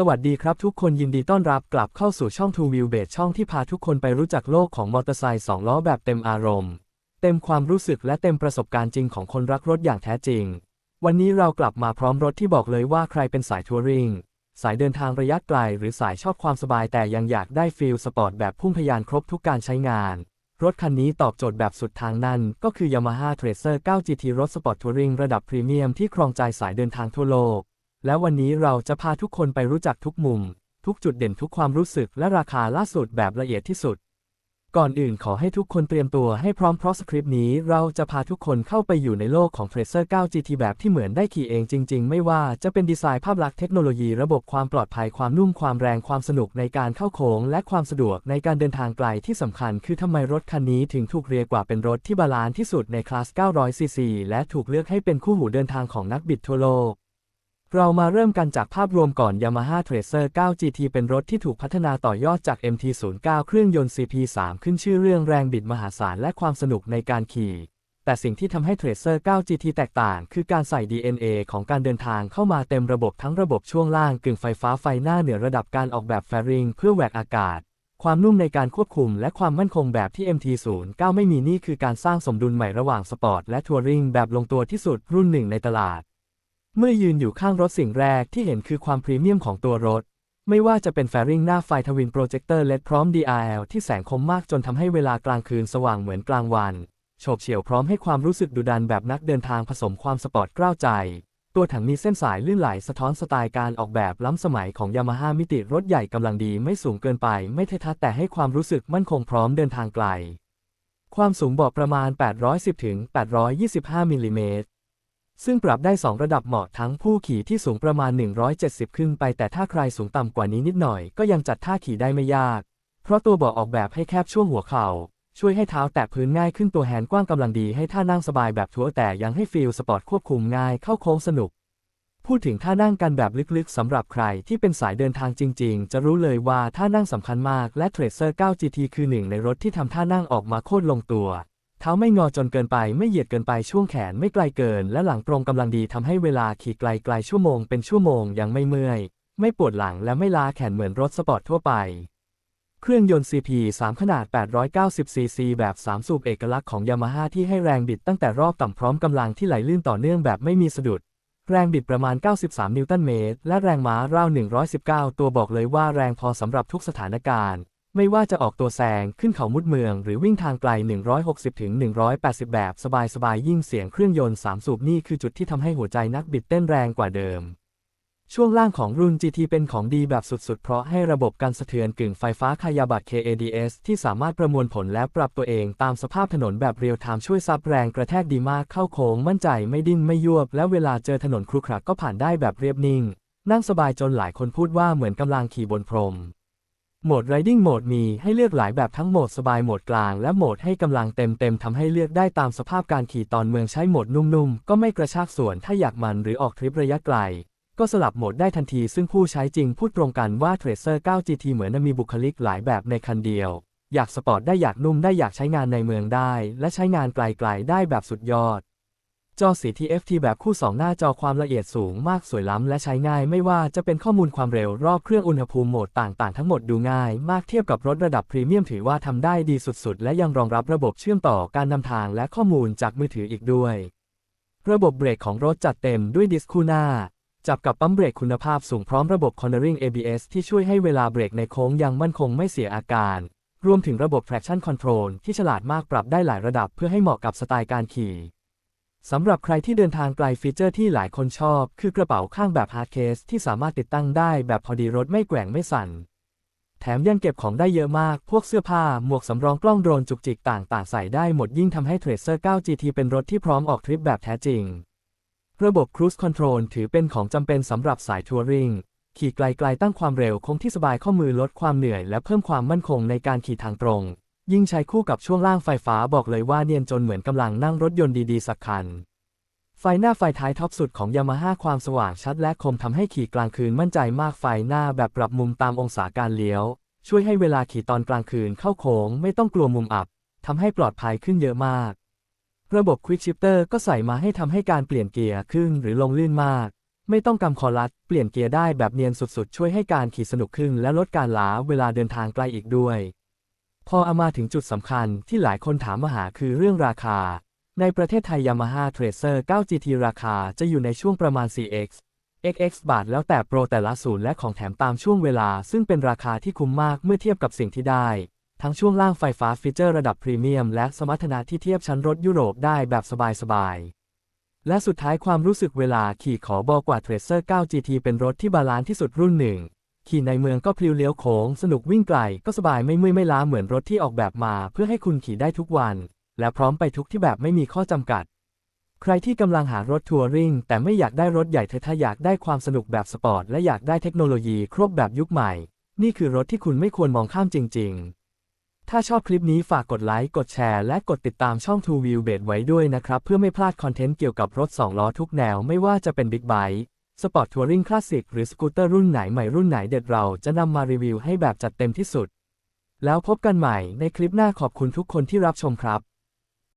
สวัสดีครับทุกคนยินดีต้อนรับกลับเข้าสู่ช่อง Two Wheel b a s ช่องที่พาทุกคนไปรู้จักโลกของมอเตอร์ไซค์สองล้อแบบเต็มอารมณ์ เต็มความรู้สึกและเต็มประสบการณ์จริงของคนรักรถอย่างแท้จริง วันนี้เรากลับมาพร้อมรถที่บอกเลยว่าใครเป็นสายทัวริงสายเดินทางระยะไกล หรือสายชอบความสบายแต่ยังอยากได้ฟีลสปอร์ตแบบพุ่งทะยานครบทุกการใช้งาน รถคันนี้ตอบโจทย์แบบสุดทางนั่นก็คือ Yamaha Tracer 9 GT รถสปอร์ตทัวริงระดับพรีเมียมที่ครองใจสายเดินทางทั่วโลก และวันนี้เราจะพาทุกคนไปรู้จักทุกมุม ทุกจุดเด่นทุกความรู้สึกและราคาล่าสุดแบบละเอียดที่สุด ก่อนอื่นขอให้ทุกคนเตรียมตัวให้พร้อมเพราะสคริปต์นี้เราจะพาทุกคนเข้าไปอยู่ในโลกของ Tracer 9 GT แบบที่เหมือนได้ขี่เองจริง ๆ ไม่ว่าจะเป็นดีไซน์ภาพลักษณ์เทคโนโลยีระบบความปลอดภัยความนุ่มความแรงความสนุกในการเข้าโค้งและความสะดวกในการเดินทางไกลที่สำคัญ คือทำไมรถคันนี้ถึงถูกเรียกว่าเป็นรถที่บาลานซ์ที่สุดในคลาส 900cc และถูกเลือกให้เป็นคู่หูเดินทางของนักบิดทั่วโลก เรามาเริ่มกันจากภาพรวมก่อน Yamaha Tracer 9 GT เป็นรถที่ถูกพัฒนาต่อยอดจาก MT09 เครื่องยนต์ CP3 ขึ้นชื่อเรื่องแรงบิดมหาศาลและความสนุกในการขี่ แต่สิ่งที่ทำให้ Tracer 9 GT แตกต่าง คือการใส่ DNA ของการเดินทางเข้ามาเต็มระบบทั้งระบบช่วงล่างกึ่งไฟฟ้าไฟหน้าเหนือระดับการออกแบบแฟริงเพื่อแหวกอากาศ ความนุ่มในการควบคุมและความมั่นคงแบบที่ MT09 ไม่มีนี่คือการสร้างสมดุลใหม่ระหว่างสปอร์ตและทัวริงแบบลงตัวที่สุดรุ่นหนึ่งในตลาด เมื่อยืนอยู่ข้างรถสิ่งแรกที่เห็นคือความพรีเมียมของตัวรถ ไม่ว่าจะเป็นแฟริงหน้าไฟทวินโปรเจคเตอร์เลดพร้อม DRL ที่แสงคมมากจนทำให้เวลากลางคืนสว่างเหมือนกลางวัน โฉบเฉี่ยวพร้อมให้ความรู้สึกดุดันแบบนักเดินทางผสมความสปอร์ตกล้าวใจ ตัวถังมีเส้นสายลื่นไหลสะท้อนสไตล์การออกแบบล้ำสมัยของยามาฮ่ามิติรถใหญ่กำลังดีไม่สูงเกินไป ไม่เทะทะแต่ให้ความรู้สึกมั่นคงพร้อมเดินทางไกล ความสูงบาะประมาณ 810ถึง825มิลลิเมตร ซึ่งปรับได้ 2 ระดับเหมาะทั้งผู้ขี่ที่สูงประมาณ 170 ขึ้นไป แต่ถ้าใครสูงต่ำกว่านี้นิดหน่อย ก็ยังจัดท่าขี่ได้ไม่ยาก เพราะตัวเบาะออกแบบให้แคบช่วงหัวเข่า ช่วยให้เท้าแตะพื้นง่ายขึ้นตัวแฮนด์กว้างกำลังดีให้ท่านั่งสบายแบบทัวร์แต่ยังให้ฟีลสปอร์ตควบคุมง่ายเข้าโค้งสนุก พูดถึงท่านั่งกันแบบลึกๆสำหรับใครที่เป็นสายเดินทางจริง ๆ จะรู้เลยว่าท่านั่งสำคัญมากและ Tracer 9 GT คือหนึ่งในรถที่ทำท่านั่งออกมาโคตรลงตัว ท้าไม่งอจนเกินไปไม่เหยียดเกินไปช่วงแขนไม่ไกลเกิน และหลังตรงกำลังดีทำให้เวลาขี่ไกลๆชั่วโมงเป็นชั่วโมงยังไม่เมื่อย ไม่ปวดหลังและไม่ล้าแขนเหมือนรถสปอร์ตทั่วไป เครื่องยนต์ CP 3 ขนาด 890 cc แบบ 3 สูบเอกลักษณ์ของ Yamaha ที่ให้แรงบิดตั้งแต่รอบต่ำพร้อมกำลังที่ไหลลื่นต่อเนื่องแบบไม่มีสะดุด แรงบิดประมาณ 93 นิวตันเมตร และแรงม้าราว 119 ตัวบอกเลยว่าแรงพอสำหรับทุกสถานการณ์ ไม่ว่าจะออกตัวแซงขึ้นเขามุดเมือง หรือวิ่งทางไกล 160-180 แบบสบายๆ ยิ่งเสียงเครื่องยนต์ 3 สูบนี่คือจุดที่ทำให้หัวใจนักบิดเต้นแรงกว่าเดิม ช่วงล่างของรุ่น GT เป็นของดีแบบสุดๆ เพราะให้ระบบการสะเทือนกึ่งไฟฟ้าคายาบัต KADS ที่สามารถประมวลผลและปรับตัวเองตามสภาพถนนแบบเรียลไทม์ช่วยซับแรงกระแทกดีมากเข้าโค้งมั่นใจไม่ดิ้นไม่ยวบ และเวลาเจอถนนครุขระก็ผ่านได้แบบเรียบนิ่ง นั่งสบายจนหลายคนพูดว่าเหมือนกำลังขี่บนพรม โหมด Riding Mode มีให้เลือกหลายแบบทั้งโหมดสบายโหมดกลางและโหมดให้กำลังเต็มๆทำให้เลือกได้ตามสภาพการขี่ตอนเมืองใช้โหมดนุ่มๆ ก็ไม่กระชากส่วนถ้าอยากมันหรือออกทริประยะไกล ก็สลับโหมดได้ทันทีซึ่งผู้ใช้จริงพูดตรงกันว่า Tracer 9 GT เหมือนมีบุคลิกหลายแบบในคันเดียว อยากสปอร์ตได้อยากนุ่มได้อยากใช้งานในเมืองได้ และใช้งานไกลๆได้แบบสุดยอด จอสี TFT แบบคู่ 2 หน้าจอความละเอียดสูงมากสวยล้ำและใช้ง่าย ไม่ว่าจะเป็นข้อมูลความเร็วรอบเครื่องอุณหภูมิโหมดต่างๆ ทั้งหมดดูง่าย มากเทียบกับรถระดับพรีเมียมถือว่าทำได้ดีสุดๆ และยังรองรับระบบเชื่อมต่อการนำทางและข้อมูลจากมือถืออีกด้วย ระบบเบรกของรถจัดเต็มด้วยดิสคู่หน้า จับกับปั๊มเบรกคุณภาพสูงพร้อมระบบ Cornering ABS ที่ช่วยให้เวลาเบรกในโค้งยังมั่นคงไม่เสียอาการรวมถึงระบบ traction control ที่ฉลาดมากปรับได้หลายระดับเพื่อให้เหมาะกับสไตล์การขี่ สำหรับใครที่เดินทางไกลฟีเจอร์ที่หลายคนชอบ คือกระเป๋าข้างแบบ hard case ที่สามารถติดตั้งได้แบบพอดีรถไม่แกว่งไม่สั่น แถมยังเก็บของได้เยอะมาก พวกเสื้อผ้า หมวกสำรองกล้องโดรนจุกจิกต่างๆ ใส่ได้หมดยิ่งทำให้ Tracer 9 GT เป็นรถที่พร้อมออกทริปแบบแท้จริง ระบบ Cruise Control ถือเป็นของจำเป็นสำหรับสายทัวริงขี่ไกลๆตั้งความเร็วคงที่สบายข้อมือลดความเหนื่อย และเพิ่มความมั่นคงในการขี่ทางตรง ยิ่งใช้คู่กับช่วงล่างไฟฟ้าบอกเลยว่าเนียนจนเหมือนกำลังนั่งรถยนต์ดีๆ สักคัน ไฟหน้าไฟท้ายท็อปสุดของ Yamaha ความสว่างชัดและคมทำให้ขี่กลางคืนมั่นใจมากไฟหน้าแบบปรับมุมตามองศาการเลี้ยว ช่วยให้เวลาขี่ตอนกลางคืนเข้าโค้งไม่ต้องกลัวมุมอับทำให้ปลอดภัยขึ้นเยอะมาก ระบบ Quick Shifter ก็ใส่มาให้ทำให้การเปลี่ยนเกียร์ขึ้นหรือลงลื่นมาก ไม่ต้องกำคอลัด เปลี่ยนเกียร์ได้แบบเนียนสุดๆ ช่วยให้การขี่สนุกขึ้นและลดการล้าเวลาเดินทางไกลอีกด้วย พอเอามาถึงจุดสำคัญที่หลายคนถามมาหาคือเรื่องราคา ในประเทศไทย Yamaha Tracer 9 GT ราคาจะอยู่ในช่วงประมาณ 4x XX บาทแล้วแต่โปรแต่ละศูนย์และของแถมตามช่วงเวลา ซึ่งเป็นราคาที่คุ้มมากเมื่อเทียบกับสิ่งที่ได้ ทั้งช่วงล่างไฟฟ้าฟีเจอร์ระดับพรีเมียมและสมรรถนะที่เทียบชั้นรถยุโรปได้แบบสบายๆ และสุดท้ายความรู้สึกเวลาขี่ขอบอกว่า Tracer 9 GT เป็นรถที่บาลานซ์ที่สุดรุ่นหนึ่ง ขี่ในเมืองก็พลิ้วเลี้ยวโค้งสนุกวิ่งไกลก็สบายไม่เมื่อยไม่ล้าเหมือนรถที่ออกแบบมา เพื่อให้คุณขี่ได้ทุกวัน และพร้อมไปทุกที่แบบไม่มีข้อจำกัด ใครที่กำลังหารถทัวริงแต่ไม่อยากได้รถใหญ่เธอถ้าอยากได้ความสนุกแบบสปอร์ตและอยากได้เทคโนโลยีครบแบบยุคใหม่ นี่คือรถที่คุณไม่ควรมองข้ามจริง ๆ ถ้าชอบคลิปนี้ฝากกดไลค์กดแชร์และกดติดตามช่อง Two Wheel b a t ไว้ด้วยนะครับเพื่อไม่พลาดคอนเทนต์เกี่ยวกับรถ2ล้อทุกแนวไม่ว่าจะเป็นบิ๊กไบค์ สปอร์ตทัวริงคลาสสิกหรือสกูตเตอร์รุ่นไหนใหม่รุ่นไหนเด็ดเราจะนำมารีวิวให้แบบจัดเต็มที่สุด แล้วพบกันใหม่ในคลิปหน้าขอบคุณทุกคนที่รับชมครับ